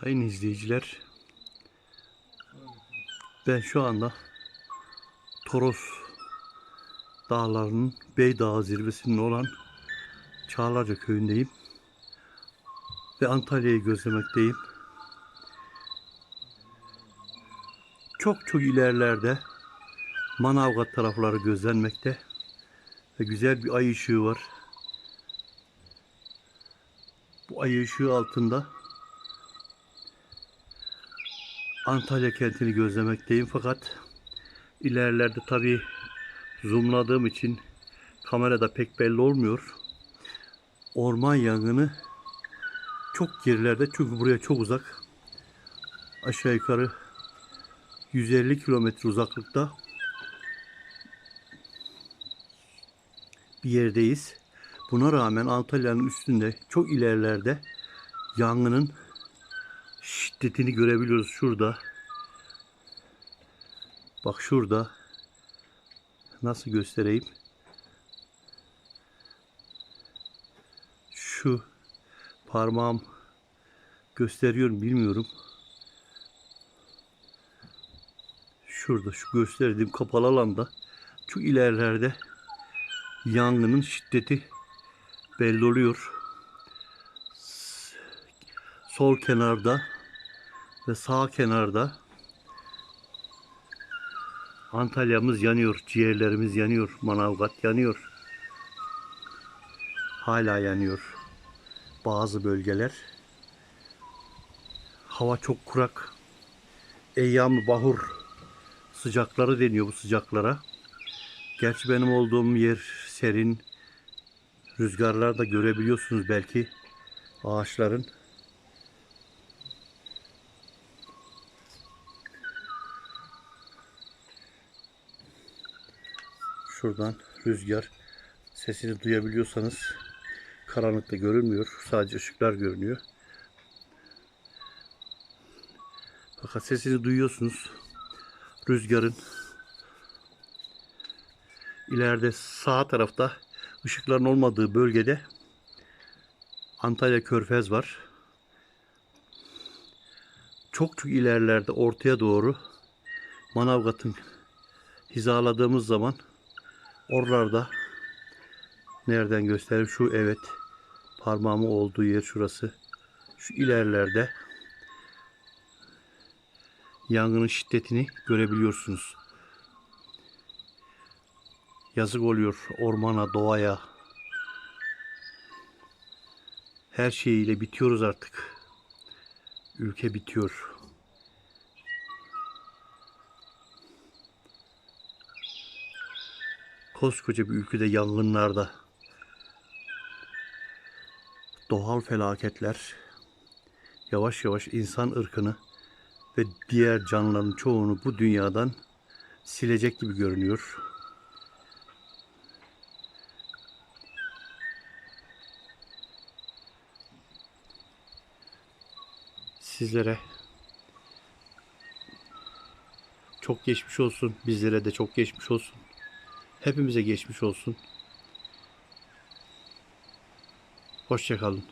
Sayın izleyiciler, ben şu anda Toros dağlarının Beydağ zirvesinin olan Çağlarca köyündeyim ve Antalya'yı gözlemekteyim. Çok çok ilerlerde Manavgat tarafları gözlenmekte ve güzel bir ay ışığı var. Bu ay ışığı altında Antalya kentini gözlemekteyim fakat ilerlerde tabi zoomladığım için kamerada pek belli olmuyor. Orman yangını çok gerilerde çünkü buraya çok uzak. Aşağı yukarı 150 kilometre uzaklıkta bir yerdeyiz. Buna rağmen Antalya'nın üstünde çok ilerlerde yangının şiddetini görebiliyoruz şurada. Bak şurada. Nasıl göstereyim? Şu parmağım gösteriyorum bilmiyorum. Şurada şu gösterdiğim kapalı alanda şu ilerlerde yangının şiddeti belli oluyor. Sol kenarda ve sağ kenarda Antalya'mız yanıyor, ciğerlerimiz yanıyor, Manavgat yanıyor. Hala yanıyor bazı bölgeler. Hava çok kurak. Eyyam-ı bahur sıcakları deniyor bu sıcaklara. Gerçi benim olduğum yer serin. Rüzgarlar da görebiliyorsunuz belki ağaçların. Şuradan rüzgar sesini duyabiliyorsanız karanlıkta görünmüyor. Sadece ışıklar görünüyor. Fakat sesini duyuyorsunuz. Rüzgarın ileride sağ tarafta ışıkların olmadığı bölgede Antalya Körfez var. Çok çok ilerlerde ortaya doğru Manavgat'ın hizaladığımız zaman oralarda nereden göstereyim şu evet parmağımın olduğu yer şurası şu ilerlerde yangının şiddetini görebiliyorsunuz. Yazık oluyor ormana, doğaya. Her şeyiyle bitiyoruz artık. Ülke bitiyor. Koskoca bir ülkede yangınlarda doğal felaketler yavaş yavaş insan ırkını ve diğer canlıların çoğunu bu dünyadan silecek gibi görünüyor. Sizlere çok geçmiş olsun. Bizlere de çok geçmiş olsun. Hepimize geçmiş olsun. Hoşçakalın.